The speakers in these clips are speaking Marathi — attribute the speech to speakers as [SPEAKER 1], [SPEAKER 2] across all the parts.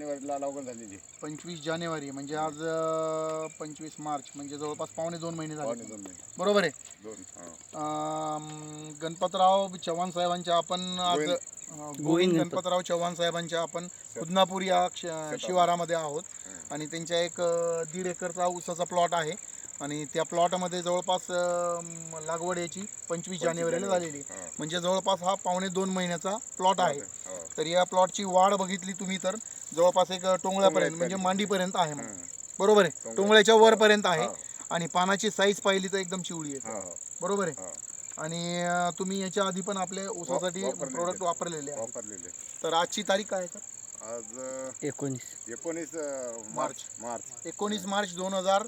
[SPEAKER 1] जानेवारीला लागवड झालेली आहे.
[SPEAKER 2] पंचवीस जानेवारी म्हणजे आज पंचवीस मार्च म्हणजे जवळपास पावणे दोन महिने
[SPEAKER 1] पावणे
[SPEAKER 2] झाले
[SPEAKER 1] दोन महिने
[SPEAKER 2] बरोबर आहे
[SPEAKER 1] दोन हा.
[SPEAKER 2] अं, गणपतराव चव्हाण साहेबांच्या आपण आज
[SPEAKER 1] गोविंद.
[SPEAKER 2] अं, गोविंद गणपतराव चव्हाण साहेबांच्या आपण खुदनापूर या क्ष- शिवारामध्ये आहोत आणि त्यांच्या एक अं, दीड एकरचा ऊसाचा प्लॉट आहे आणि त्या प्लॉटमध्ये जवळपास अं, लागवड याची पंचवीस जानेवारीला झालेली आहे.
[SPEAKER 1] हा.
[SPEAKER 2] म्हणजे जवळपास हा पावणे दोन महिन्याचा प्लॉट आहे
[SPEAKER 1] हा.
[SPEAKER 2] तर या प्लॉटची वाढ बघितली तुम्ही तर जवळपास एक टोंगळ्यापर्यंत म्हणजे मांडीपर्यंत आहे. बरोबर आहे? टोंगळ्याच्या वरपर्यंत आहे.
[SPEAKER 1] हा.
[SPEAKER 2] आणि पानाची साईज पाहिली तर एकदम चिवळी आहे.
[SPEAKER 1] हा, हा,
[SPEAKER 2] बरोबर आहे?
[SPEAKER 1] हा.
[SPEAKER 2] आणि तुम्ही याच्या आधी पण आपले ऊसासाठी. प्रोडक्ट वापरलेले आहे.
[SPEAKER 1] वापरलेले
[SPEAKER 2] तर आजची तारीख काय आहे
[SPEAKER 1] आज
[SPEAKER 3] एकोणीस.
[SPEAKER 1] एकोणीस मार्च. मार्च.
[SPEAKER 2] एकोणीस मार्च दोन हजार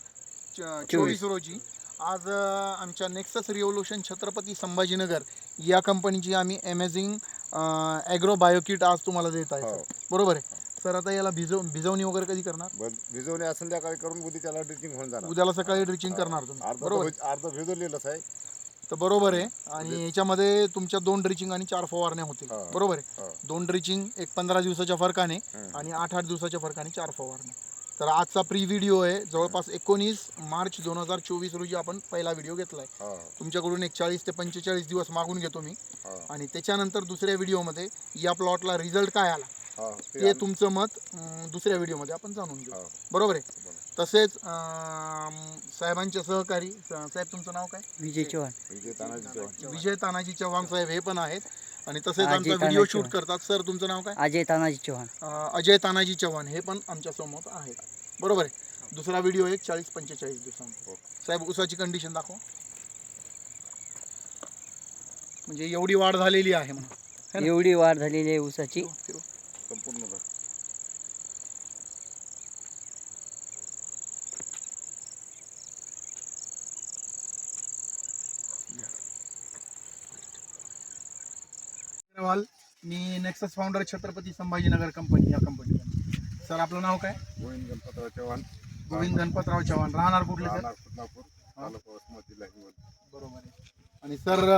[SPEAKER 2] चोवीस. रोजी. आज आमच्या नेक्सस रिव्होल्युशन छत्रपती संभाजीनगर या कंपनीची आम्ही अमेझिंग ॲग्रो बायोकिट आज तुम्हाला देत आहे
[SPEAKER 1] हो.
[SPEAKER 2] बरोबर आहे? सर आता याला भिजव भिजवणी वगैरे कधी करणार?
[SPEAKER 1] ब- भिजवणे आज संध्याकाळी करून उद्या त्याला ड्रिचिंग होऊन जाणार.
[SPEAKER 2] उद्याला सकाळी ड्रिचिंग करणार तुम्ही.
[SPEAKER 1] अर्ध
[SPEAKER 2] बरोबर?
[SPEAKER 1] तर- अर्ध भिजवलेलंच आहे
[SPEAKER 2] तर बरोबर आहे. आणि याच्यामध्ये तुमच्या दोन ड्रिचिंग आणि चार फवारण्या होतील.
[SPEAKER 1] हा.
[SPEAKER 2] बरोबर आहे. दोन ड्रिचिंग एक पंधरा दिवसाच्या फरकाने
[SPEAKER 1] हम्म.
[SPEAKER 2] आणि आठ आठ दिवसाच्या फरकाने चार फवारण्या. तर आजचा प्री व्हिडिओ आहे. जवळपास एकोणीस मार्च दोन हजार चोवीस रोजी आपण पहिला व्हिडिओ घेतलाय.
[SPEAKER 1] हा,
[SPEAKER 2] तुमच्याकडून एक चाळीस ते पंचेचाळीस दिवस मागून घेतो मी.
[SPEAKER 1] हा,
[SPEAKER 2] आणि त्याच्यानंतर दुसऱ्या व्हिडिओमध्ये या प्लॉटला रिझल्ट काय आला.
[SPEAKER 1] ते
[SPEAKER 2] तुमचं मत अं, दुसऱ्या व्हिडिओमध्ये आपण जाणून घेऊ.
[SPEAKER 1] हा.
[SPEAKER 2] बरोबर आहे. तसेच अं, साहेबांचे सहकारी स- साहेब तुमचं नाव काय?
[SPEAKER 3] विजय चव्हाण.
[SPEAKER 1] विजय तानाजी चव्हाण.
[SPEAKER 2] विजय तानाजी चव्हाण साहेब हे पण आहेत. आणि तसेच
[SPEAKER 3] अजय
[SPEAKER 2] आमचा
[SPEAKER 3] तानाजी
[SPEAKER 2] व्हिडिओ शूट
[SPEAKER 3] चव्हाण.
[SPEAKER 2] करतात. सर तुमचं नाव काय?
[SPEAKER 3] अजय तानाजी चव्हाण.
[SPEAKER 2] अं, अजय तानाजी चव्हाण हे पण आमच्यासमोर आहेत. बरोबर आहे? दुसरा व्हिडिओ एक चाळीस पंचेचाळीस दिवसांत
[SPEAKER 1] हो.
[SPEAKER 2] साहेब उसाची कंडिशन दाखव. म्हणजे एवढी वाढ झालेली आहे म्हणून. है ना?
[SPEAKER 3] एवढी वाढ झालेली आहे ऊसाची.
[SPEAKER 2] अग्रवाल मी Nexus founder Chhatrapati Sambhajinagar company या कंपनीचा सर आपलं नाव काय?
[SPEAKER 1] गोविंद गणपतराव चव्हाण.
[SPEAKER 2] गोविंद गणपतराव चव्हाण. राहणार कुठले सर?
[SPEAKER 1] राहणार खुदनापूर तालुका वसमत जिल्हा हिंगोली.
[SPEAKER 2] बरोबर आहे. आणि सर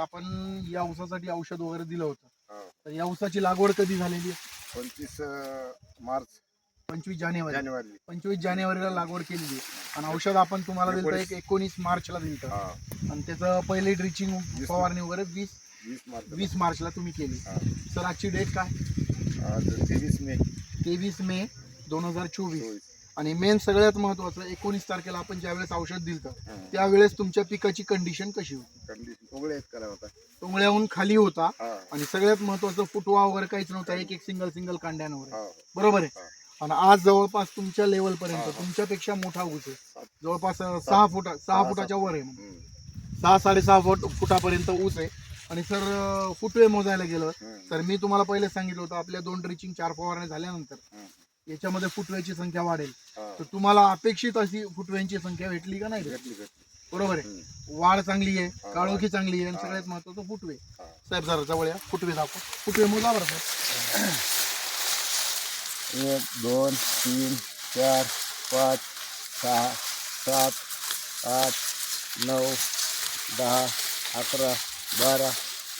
[SPEAKER 2] आपण या ऊसासाठी औषध वगैरे दिलं होतं.
[SPEAKER 1] हा.
[SPEAKER 2] तर या ऊसाची लागवड कधी झालेली आहे?
[SPEAKER 1] पंचवीस मार्च.
[SPEAKER 2] पंचवीस जानेवारी.
[SPEAKER 1] जानेवारी.
[SPEAKER 2] पंचवीस जानेवारीला लागवड केलेली आहे. आणि औषध आपण तुम्हाला दिलं एक एकोणीस मार्चला दिलं.
[SPEAKER 1] हा.
[SPEAKER 2] आणि त्याचं पहिले ड्रिचिंग फवारणी वगैरे वीस.
[SPEAKER 1] वीस मार्च
[SPEAKER 2] वीस मार्चला तुम्ही केली. सर आजची डेट काय?
[SPEAKER 1] आज तेवीस मे.
[SPEAKER 2] तेवीस मे दोन हजार चोवीस. आणि मेन सगळ्यात महत्वाचं एकोणीस तारखेला आपण ज्यावेळेस औषध दिलं
[SPEAKER 1] हा.
[SPEAKER 2] त्यावेळेस तुमच्या पिकाची कंडिशन कशी होती?
[SPEAKER 1] कंडिशन उघडे आहेत करा होता
[SPEAKER 2] टोंगळ्याहून खाली होता.
[SPEAKER 1] हा.
[SPEAKER 2] आणि सगळ्यात महत्वाचं फुटवा वगैरे काहीच नव्हता एक एक सिंगल सिंगल कांड्यांवर.
[SPEAKER 1] हा.
[SPEAKER 2] बरोबर आहे?
[SPEAKER 1] हा.
[SPEAKER 2] आणि आज जवळपास तुमच्या लेवल पर्यंत. तुमच्यापेक्षा मोठा ऊस आहे. जवळपास अं, सहा फुटा सहा
[SPEAKER 1] सहा,
[SPEAKER 2] फुटाच्या वर आहे
[SPEAKER 1] हम्म.
[SPEAKER 2] सहा साडेसहा फुट फुटापर्यंत ऊस आहे. आणि सर फुटवे मोजायला गेलं. तर मी तुम्हाला पहिले सांगितलं होतं आपल्या दोन ड्रिचिंग चार फवारण्या झाल्यानंतर. याच्यामध्ये फुटव्याची संख्या वाढेल. तर तुम्हाला अपेक्षित अशी फुटव्यांची संख्या भेटली का नाही भेटली? बरोबर आहे. वाढ चांगली आहे. काळोखी चांगली आहे आणि. सगळ्यात महत्वाचं फुटवे. साहेब जरा जवळ या फुटवे दाखव फुटवे मोजा बरं सर
[SPEAKER 1] एक दोन तीन चार पाच सहा सात आठ नऊ दहा अकरा बारा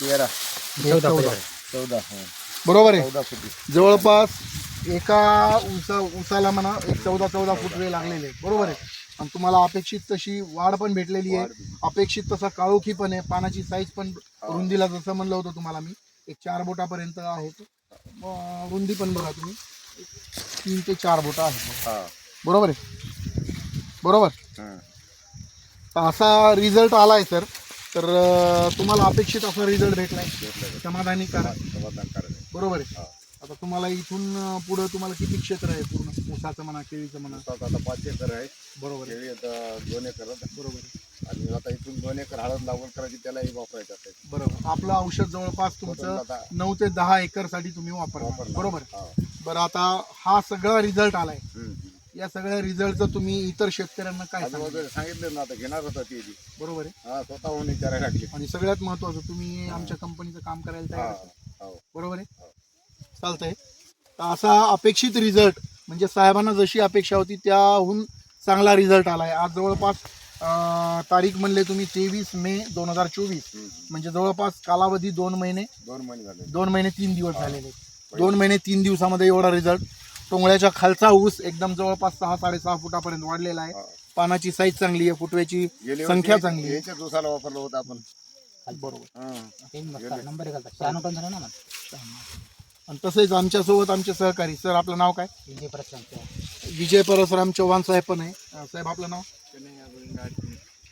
[SPEAKER 1] तेरा.
[SPEAKER 2] चौदा.
[SPEAKER 1] चौदा. हा.
[SPEAKER 2] बरोबर आहे.
[SPEAKER 1] चौदा फुटी.
[SPEAKER 2] जवळपास एका उसा उसाला म्हणा एक चौदा चौदा फुटवे लागलेले आहेत. बरोबर आहे. आणि तुम्हाला अपेक्षित तशी वाढ पण भेटलेली आहे. अपेक्षित तसा काळोखी पण आहे. पानाची साईज पण रुंदीला जसं म्हणलं होतं तुम्हाला मी एक चार बोटापर्यंत आहे ते. अं, रुंदी पण बघा तुम्ही. एक तीन ते चार बोटं आहेत.
[SPEAKER 1] हा.
[SPEAKER 2] बरोबर आहे. बरोबर. तर असा रिझल्ट आलाय सर तर तुम्हाला अपेक्षित असा रिझल्ट भेटलाय. समाधानी करा
[SPEAKER 1] समाधानकारक आहे.
[SPEAKER 2] बरोबर आहे
[SPEAKER 1] हा.
[SPEAKER 2] आता तुम्हाला इथून पुढं तुम्हाला किती क्षेत्र आहे पूर्ण ऊसाचं म्हणा केळीचं म्हणा
[SPEAKER 1] ऊसात आता पाच एकर आहे
[SPEAKER 2] बरोबर आहे
[SPEAKER 1] केळी आता दोन एकर आहे.
[SPEAKER 2] बरोबर आहे
[SPEAKER 1] आणि आता इथून दोन एकर हळद लागवड करायची त्यालाही वापरायचं आता.
[SPEAKER 2] बरोबर आपलं औषध जवळपास तुमचं
[SPEAKER 1] आता
[SPEAKER 2] नऊ ते दहा एकरसाठी तुम्ही वापरणार. बरोबर आहे.
[SPEAKER 1] हा.
[SPEAKER 2] बरं आता हा सगळा रिझल्ट आलाय
[SPEAKER 1] हम्म.
[SPEAKER 2] या सगळ्या रिझल्टचं तुम्ही इतर शेतकऱ्यांना काय
[SPEAKER 1] सांगितलं ना आता घेणार होता ती बी.
[SPEAKER 2] बरोबर आहे
[SPEAKER 1] हा स्वतःहून विचारायला लागली
[SPEAKER 2] आणि सगळ्यात महत्वाचं तुम्ही आमच्या कंपनीचं काम करायला
[SPEAKER 1] हा
[SPEAKER 2] तयार असाल.
[SPEAKER 1] हो.
[SPEAKER 2] बरोबर आहे
[SPEAKER 1] हो.
[SPEAKER 2] चालतंय तर असा अपेक्षित रिझल्ट म्हणजे साहेबांना जशी अपेक्षा होती त्याहून चांगला रिझल्ट आलाय आज जवळपास अं, तारीख म्हणले तुम्ही तेवीस मे दोन हजार चोवीस
[SPEAKER 1] हम्म, हम्म.
[SPEAKER 2] म्हणजे जवळपास कालावधी दोन महिने
[SPEAKER 1] दोन महिने झाले
[SPEAKER 2] दोन महिने तीन दिवस झालेले आहेत. दोन महिने तीन दिवसामध्ये एवढा रिझल्ट टोंगळ्याच्या खालचा ऊस एकदम जवळपास सहा साडेसहा फुटापर्यंत वाढलेला आहे.
[SPEAKER 1] हा.
[SPEAKER 2] पानाची साईज चांगली आहे फुटव्याची
[SPEAKER 1] गेली
[SPEAKER 2] संख्या
[SPEAKER 1] वर्षी
[SPEAKER 2] चांगली आहे.
[SPEAKER 1] वापरलं होतं आपण.
[SPEAKER 2] बरोबर.
[SPEAKER 1] हा.
[SPEAKER 2] आणि तसेच आमच्यासोबत आमचे सहकारी. सर आपलं नाव काय? विजय परसराम चव्हाण साहेब पण आहे. अं, साहेब आपलं नाव?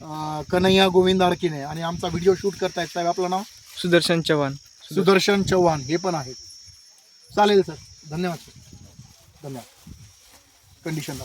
[SPEAKER 2] अं, कन्हैया गोविंद आडकिने आणि आमचा व्हिडिओ शूट करतायत. साहेब आपलं नाव?
[SPEAKER 4] सुदर्शन चव्हाण.
[SPEAKER 2] सुदर्शन चव्हाण. हे पण आहेत. चालेल सर. धन्यवाद सर. धन्यवाद. कंडिशन